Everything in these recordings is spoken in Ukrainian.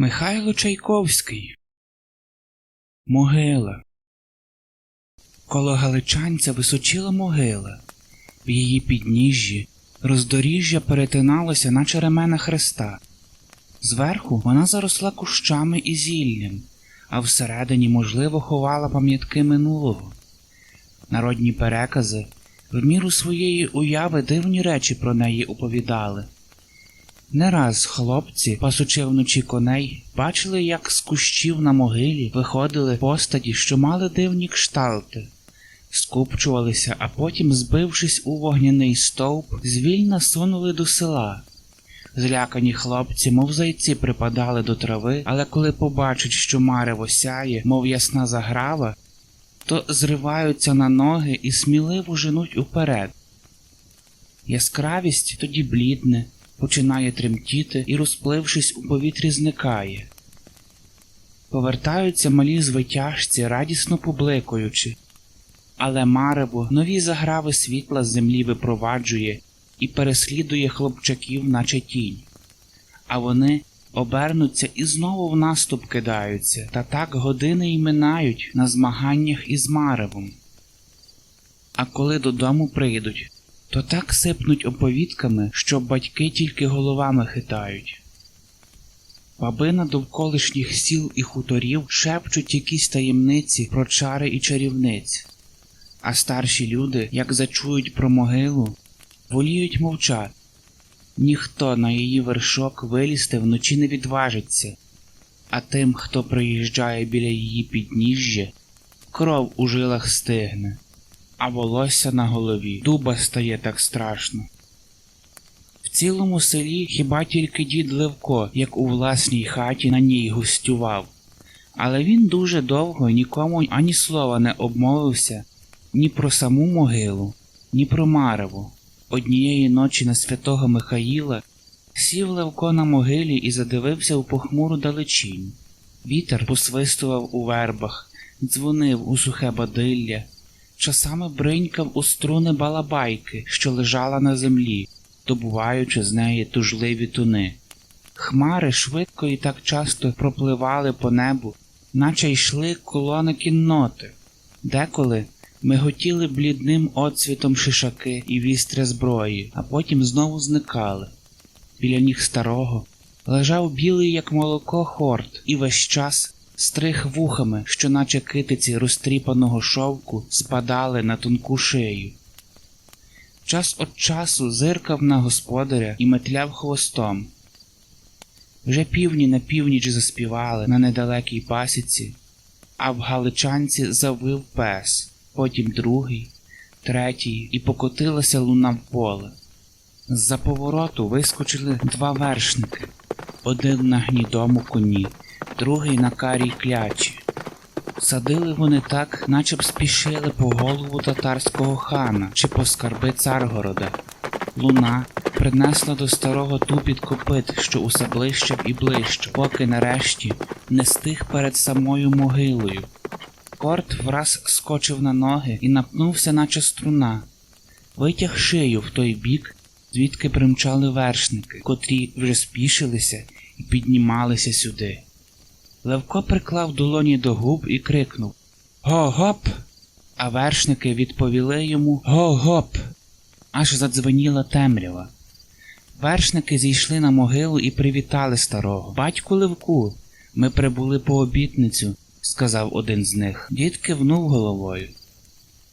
Михайло Чайковський. Могила. Коло галичанця височила могила. В її підніжжі роздоріжжя перетиналося, наче ремена хреста. Зверху вона заросла кущами і зіллям, а всередині, можливо, ховала пам'ятки минулого. Народні перекази в міру своєї уяви дивні речі про неї оповідали. Не раз хлопці, пасучи вночі коней, бачили, як з кущів на могилі виходили постаті, що мали дивні кшталти, скупчувалися, а потім, збившись у вогняний стовп, звільно сунули до села. Злякані хлопці, мов зайці, припадали до трави, але коли побачать, що марево сяє, мов ясна заграва, то зриваються на ноги і сміливо женуть уперед. Яскравість тоді блідне, починає тремтіти і, розплившись у повітрі, зникає. Повертаються малі звитяжці, радісно побликуючи, але марево нові заграви світла з землі випроваджує і переслідує хлопчаків, наче тінь. А вони обернуться і знову в наступ кидаються, та так години й минають на змаганнях із маревом. А коли додому прийдуть, то так сипнуть оповідками, що батьки тільки головами хитають. Баби на довколишніх сіл і хуторів шепчуть якісь таємниці про чари і чарівниць, а старші люди, як зачують про могилу, воліють мовчати. Ніхто на її вершок вилізти вночі не відважиться, а тим, хто приїжджає біля її підніжжя, кров у жилах стигне а волосся на голові дуба стає так страшно. В цілому селі хіба тільки дід Левко, як у власній хаті на ній гостював, але він дуже довго нікому ані слова не обмовився ні про саму могилу, ні про Мареву. Однієї ночі на святого Михаїла сів Левко на могилі і задивився у похмуру далечінь. Вітер посвистував у вербах, дзвонив у сухе бадилля часами бринькав у струни балабайки, що лежала на землі, добуваючи з неї тужливі туни. Хмари швидко і так часто пропливали по небу, наче йшли колони кінноти, деколи миготіли блідним отцвітом шишаки і вістря зброї, а потім знову зникали. Біля ніг старого лежав білий, як молоко, хорт, і весь час стриг вухами, що, наче китиці розтріпаного шовку, спадали на тонку шию. Час від часу зиркав на господаря і метляв хвостом. Вже півні на північ заспівали на недалекій пасіці, а в галичанці завив пес, потім другий, третій, і покотилася луна в поле. З-за повороту вискочили два вершники, один на гнідому коні, другий на карій клячі. Садили вони так, наче б спішили по голову татарського хана чи по скарби Царгорода. Луна принесла до старого тупіт копит, що усе ближче і ближче, поки нарешті не стиг перед самою могилою. Корт враз скочив на ноги і напнувся, наче струна, витяг шию в той бік, звідки примчали вершники, котрі вже спішилися і піднімалися сюди. Левко приклав долоні до губ і крикнув Го-гоп! А вершники відповіли йому Го-гоп! Аж задзвеніла темрява. Вершники зійшли на могилу і привітали старого. Батьку Левку, ми прибули по обітницю, сказав один з них. Дід кивнув головою.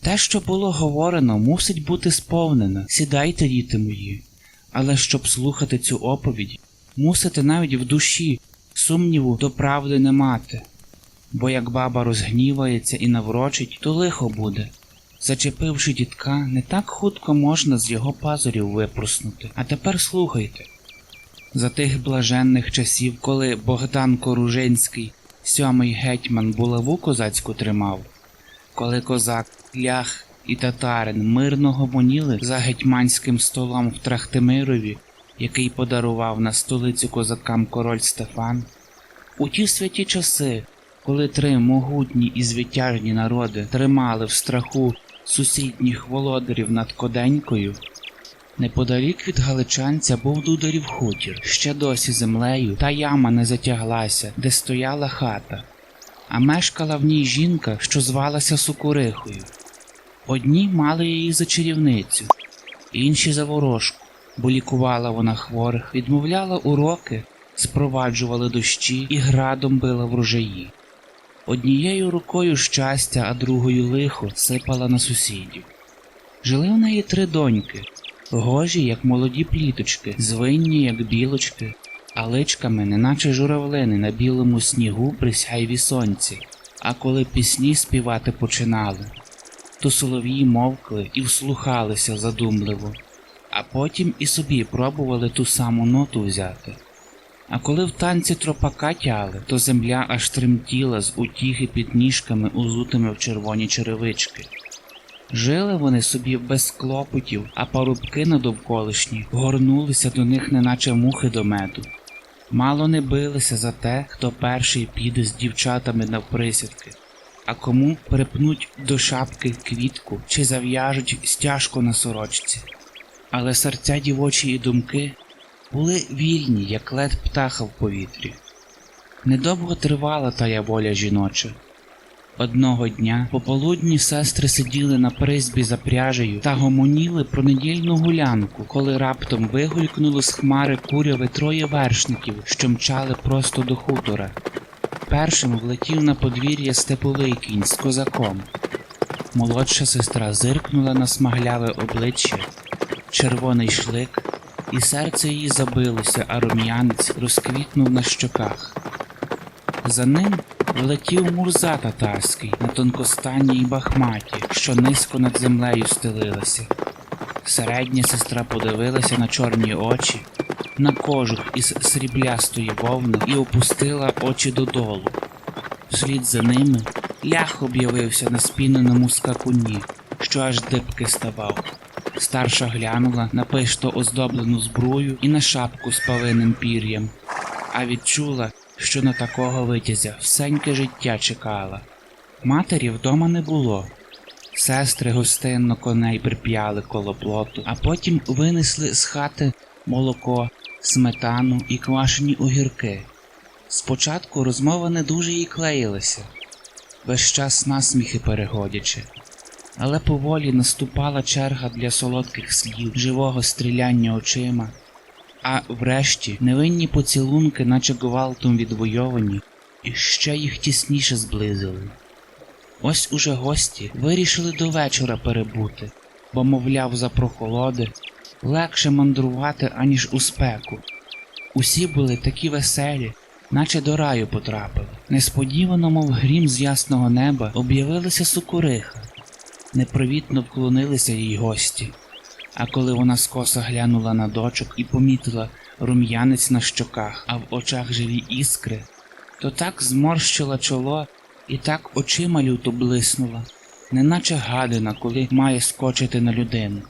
Те, що було говорено, мусить бути сповнено. Сідайте, діти мої. Але щоб слухати цю оповідь, мусите навіть в душі сумніву до правди не мати, бо як баба розгнівається і наврочить, то лихо буде. Зачепивши дітка, не так хутко можна з його пазурів випруснути. А тепер слухайте. За тих блаженних часів, коли Богдан Коружинський, сьомий гетьман, булаву козацьку тримав, коли козак, лях і татарин мирно гомоніли за гетьманським столом в Трахтимирові, який подарував на столицю козакам король Стефан, у ті святі часи, коли три могутні і звитяжні народи тримали в страху сусідніх володарів над Коденькою, Неподалік від галичанця був дударів хутір, ще досі землею, та яма не затяглася, де стояла хата, а мешкала в ній жінка, що звалася Сукурихою. Одні мали її за чарівницю, інші за ворожку, бо лікувала вона хворих, відмовляла уроки, спроваджувала дощі і градом била врожаї. Однією рукою щастя, а другою лихо сипала на сусідів. Жили в неї три доньки, гожі, як молоді пліточки, звинні, як білочки, а личками, неначе журавлини на білому снігу при сяйві сонці. А коли пісні співати починали, то солов'ї мовкли і вслухалися задумливо, а потім і собі пробували ту саму ноту взяти. А коли в танці тропака тяли, то земля аж тремтіла з утіхи під ніжками, узутими в червоні черевички. Жили вони собі без клопотів, а парубки надовколишні горнулися до них, неначе мухи до меду. Мало не билися за те, хто перший піде з дівчатами навприсядки, а кому припнуть до шапки квітку чи зав'яжуть стяжку на сорочці. Але серця дівочі і думки були вільні, як лед птаха в повітрі. Недовго тривала тая воля жіноча. Одного дня пополудні сестри сиділи на призбі за пряжею та гомоніли про недільну гулянку, коли раптом вигулькнули з хмари куряви троє вершників, що мчали просто до хутора. Першим влетів на подвір'я степовий кінь з козаком. Молодша сестра зиркнула на смагляве обличчя, червоний шлик, і серце її забилося, а рум'янець розквітнув на щоках. За ним влетів мурза татарський на тонкостанній бахматі, що низько над землею стелилася. Середня сестра подивилася на чорні очі, на кожух із сріблястої вовни і опустила очі додолу. Вслід за ними лях об'явився на спіненому скакуні, що аж дибки ставав. Старша глянула на пишто оздоблену зброю і на шапку з павиним пір'ям, а відчула, що на такого витязя всеньке життя чекала. Матері вдома не було. Сестри гостинно коней прип'яли коло плоту, а потім винесли з хати молоко, сметану і квашені огірки. Спочатку розмова не дуже їй клеїлася, весь час насміхи переходячи. Але поволі наступала черга для солодких слів, живого стріляння очима, а врешті невинні поцілунки, наче гвалтом відвойовані, і ще їх тісніше зблизили. Ось уже гості вирішили до вечора перебути, бо, мовляв, за прохолоди легше мандрувати, аніж у спеку. Усі були такі веселі, наче до раю потрапили. Несподівано, мов грім з ясного неба, об'явилася сукуриха. Непривітно вклонилися їй гості. А коли вона скоса глянула на дочок і помітила рум'янець на щоках, а в очах живі іскри, то так зморщила чоло і так очима люто блиснула, неначе гадина, коли має скочити на людину.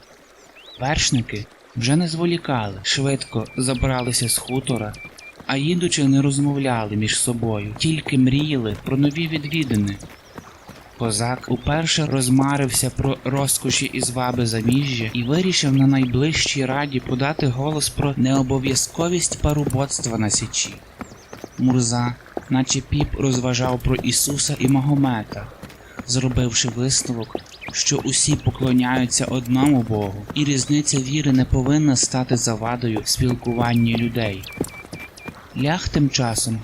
Вершники вже не зволікали, швидко забралися з хутора, а їдучи не розмовляли між собою, тільки мріяли про нові відвідини. Козак уперше розмарився про розкоші і зваби заміжжя і вирішив на найближчій раді подати голос про необов'язковість парубоцтва на січі. Мурза, наче піп, розважав про Ісуса і Магомета, зробивши висновок, що усі поклоняються одному Богу, і різниця віри не повинна стати завадою в людей. Лях тим часом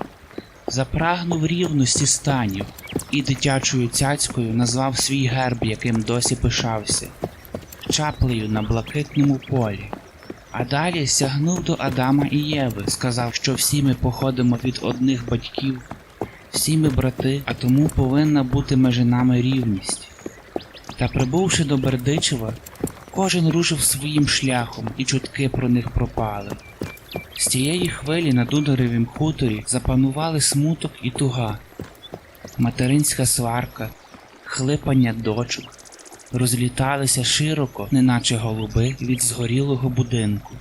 запрагнув рівності станів і дитячою цяцькою назвав свій герб, яким досі пишався, чаплею на блакитному полі. А далі сягнув до Адама і Єви, сказав, що всі ми походимо від одних батьків, всі ми брати, а тому повинна бути межі нами рівність. Та прибувши до Бердичева, кожен рушив своїм шляхом, і чутки про них пропали. З тієї хвилі на Дударевім хуторі запанували смуток і туга, материнська сварка, хлипання дочок, розліталися широко, неначе голуби від згорілого будинку,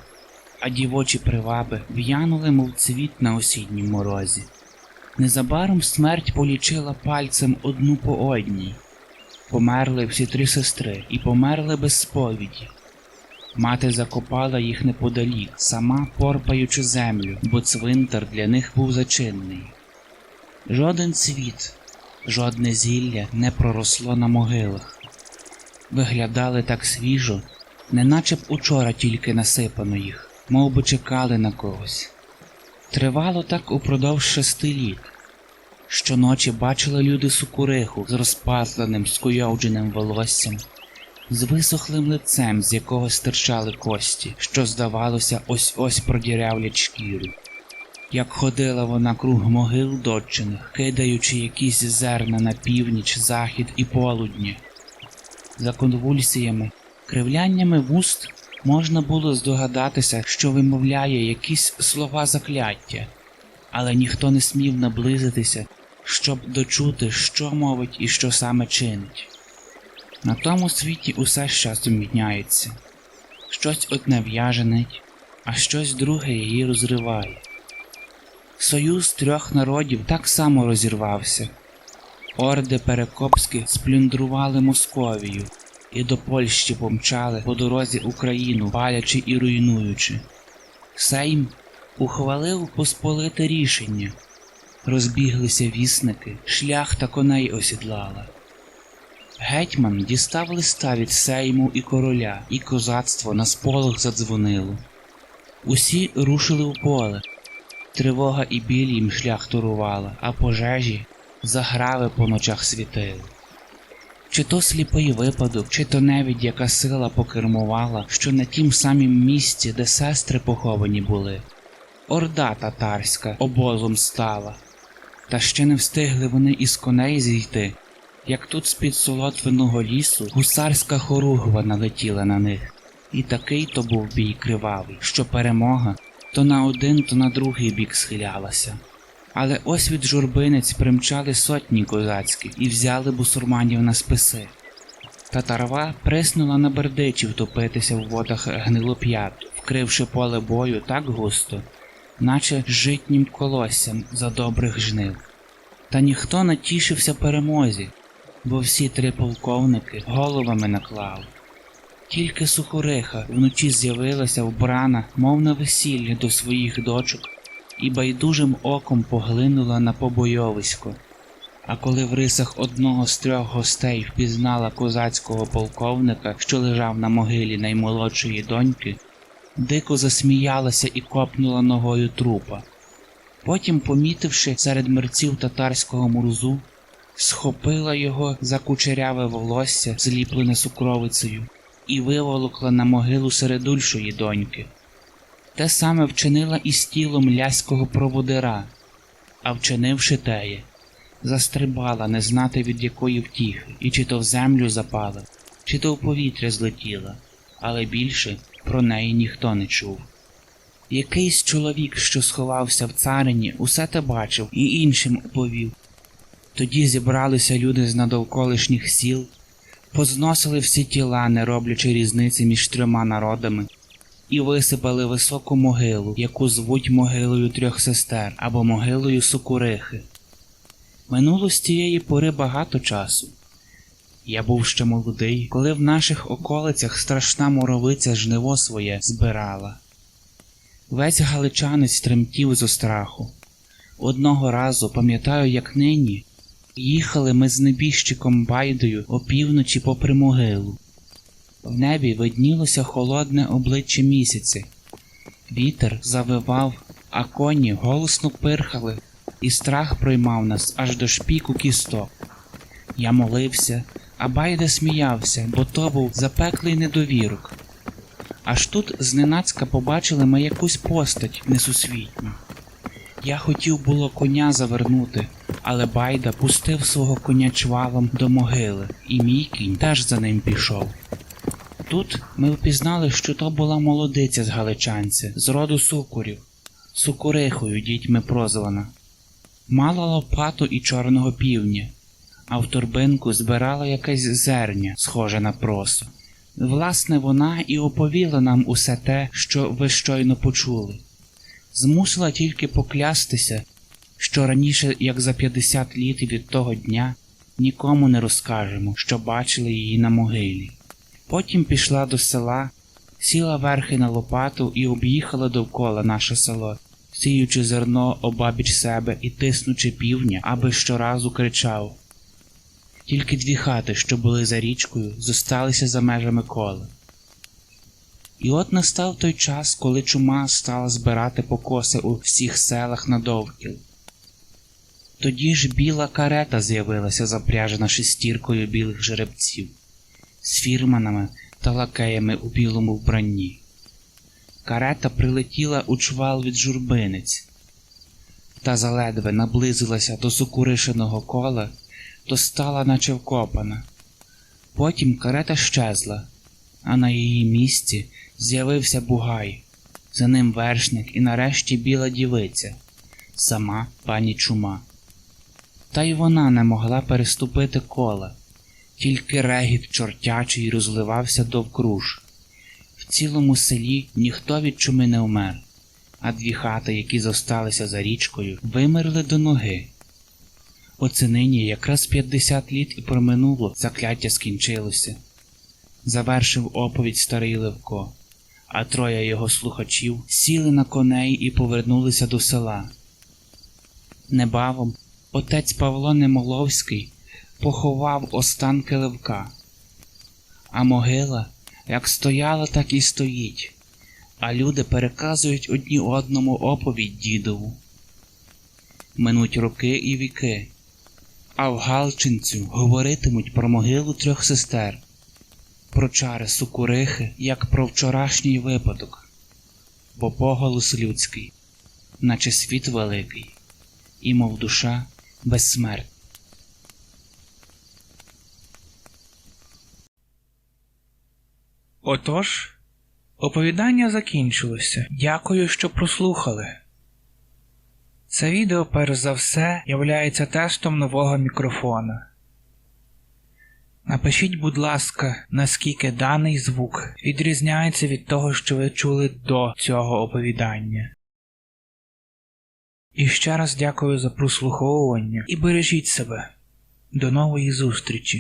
а дівочі приваби в'янули, мов цвіт на осіннім морозі. Незабаром смерть полічила пальцем одну по одній. Померли всі три сестри і померли без сповіді. Мати закопала їх неподалік, сама порпаючи землю, бо цвинтар для них був зачинний. Жоден цвіт, жодне зілля не проросло на могилах. Виглядали так свіжо, неначе б учора тільки насипано їх, мов би чекали на когось. Тривало так упродовж шести літ. Щоночі бачили люди сукуриху з розпатленим, скуйовдженим волоссям, з висохлим лицем, з якого стирчали кості, що, здавалося, ось ось продірявлять шкіру. Як ходила вона круг могил дочиних, кидаючи якісь зерна на північ, захід і полудні. За конвульсіями, кривляннями вуст можна було здогадатися, що вимовляє якісь слова закляття, але ніхто не смів наблизитися, щоб дочути, що мовить і що саме чинить. На тому світі усе з часом міняється. Щось одне в'яженить, а щось друге її розриває. Союз трьох народів так само розірвався. Орди перекопські сплюндрували Московію і до Польщі помчали по дорозі Україну, палячи і руйнуючи. Сейм ухвалив посполите рішення. Розбіглися вісники, шлях та коней осідлала. Гетьман дістав листа від сейму і короля, і козацтво на сполох задзвонило. Усі рушили в поле. Тривога і біль їм шлях турувала, а пожежі заграви по ночах світили. Чи то сліпий випадок, чи то навіть яка сила покермувала, що на тім самім місці, де сестри поховані були. Орда татарська обозом стала, та ще не встигли вони із коней зійти, як тут з-під солотвиного лісу гусарська хоругва налетіла на них. І такий то був бій кривавий, що перемога то на один, то на другий бік схилялася. Але ось від журбинець примчали сотні козацькі і взяли бусурманів на списи. Татарва приснула на бердичів топитися в водах гнилоп'ят, вкривши поле бою так густо, наче житнім колоссям за добрих жнив. Та ніхто не тішився перемозі, бо всі три полковники головами наклали. Тільки сухориха вночі з'явилася вбрана, мов на весілля до своїх дочок, і байдужим оком поглинула на побойовисько. А коли в рисах одного з трьох гостей впізнала козацького полковника, що лежав на могилі наймолодшої доньки, дико засміялася і копнула ногою трупа. Потім, помітивши серед мерців татарського мурзу, схопила його за кучеряве волосся, зліплене сукровицею, і виволокла на могилу середульшої доньки. Те саме вчинила і з тілом ляського проводира, а вчинивши теє, застрибала не знати від якої втіхи, і чи то в землю запала, чи то в повітря злетіла, але більше про неї ніхто не чув. Якийсь чоловік, що сховався в царині, усе те бачив і іншим оповів. Тоді зібралися люди з надовколишніх сіл, позносили всі тіла, не роблячи різниці між трьома народами, і висипали високу могилу, яку звуть могилою трьох сестер або могилою Сокурихи. Минуло з тієї пори багато часу. Я був ще молодий, коли в наших околицях страшна моровиця жниво своє збирала. Весь галичанець тремтів зо страху. Одного разу, пам'ятаю, як нині, їхали ми з небіжчиком Байдою опівночі попри могилу. В небі виднілося холодне обличчя місяці. Вітер завивав, а коні голосно пирхали, і страх проймав нас аж до шпіку кісток. Я молився, а Байда сміявся, бо то був запеклий недовірок. Аж тут зненацька побачили ми якусь постать несусвітню. Я хотів було коня завернути, але Байда пустив свого коня чвалом до могили, і мій кінь теж за ним пішов. Тут ми впізнали, що то була молодиця з галичанця, з роду сукурів, сукурихою дітьми прозвана. Мала лопату і чорного півня, а в торбинку збирала якесь зерня, схоже на просо. Власне, вона і оповіла нам усе те, що ви щойно почули. Змусила тільки поклястися, що раніше, як за 50 літ від того дня, нікому не розкажемо, що бачили її на могилі. Потім пішла до села, сіла верхи на лопату і об'їхала довкола наше село, сіючи зерно обабіч себе і тиснучи півня, аби щоразу кричав. Тільки дві хати, що були за річкою, зосталися за межами кола. І от настав той час, коли чума стала збирати покоси у всіх селах на довкіл. Тоді ж біла карета з'явилася запряжена шестіркою білих жеребців, з фірманами та лакеями у білому вбранні. Карета прилетіла у чвал від журбинець, та заледве наблизилася до сукуришеного кола, то стала наче вкопана. Потім карета щезла, а на її місці з'явився бугай, за ним вершник і нарешті біла дівиця, сама пані чума. Та й вона не могла переступити кола, тільки регіт чортячий розливався довкруж. В цілому селі ніхто від чуми не вмер, а дві хати, які зосталися за річкою, вимерли до ноги. Оце нині якраз 50 літ і проминуло, закляття скінчилося. Завершив оповідь старий Левко, а троє його слухачів сіли на коней і повернулися до села. Небавом отець Павло Немоловський поховав останки Левка, а могила як стояла, так і стоїть, а люди переказують одні одному оповідь дідову. Минуть роки і віки, а в Галчинцю говоритимуть про могилу трьох сестер, про чари сукурихи, як про вчорашній випадок, бо поголос людський, наче світ великий, і мов душа безсмертна. Отож, оповідання закінчилося. Дякую, що прослухали. Це відео, перш за все, являється тестом нового мікрофона. Напишіть, будь ласка, наскільки даний звук відрізняється від того, що ви чули до цього оповідання. І ще раз дякую за прослуховування і бережіть себе. До нової зустрічі!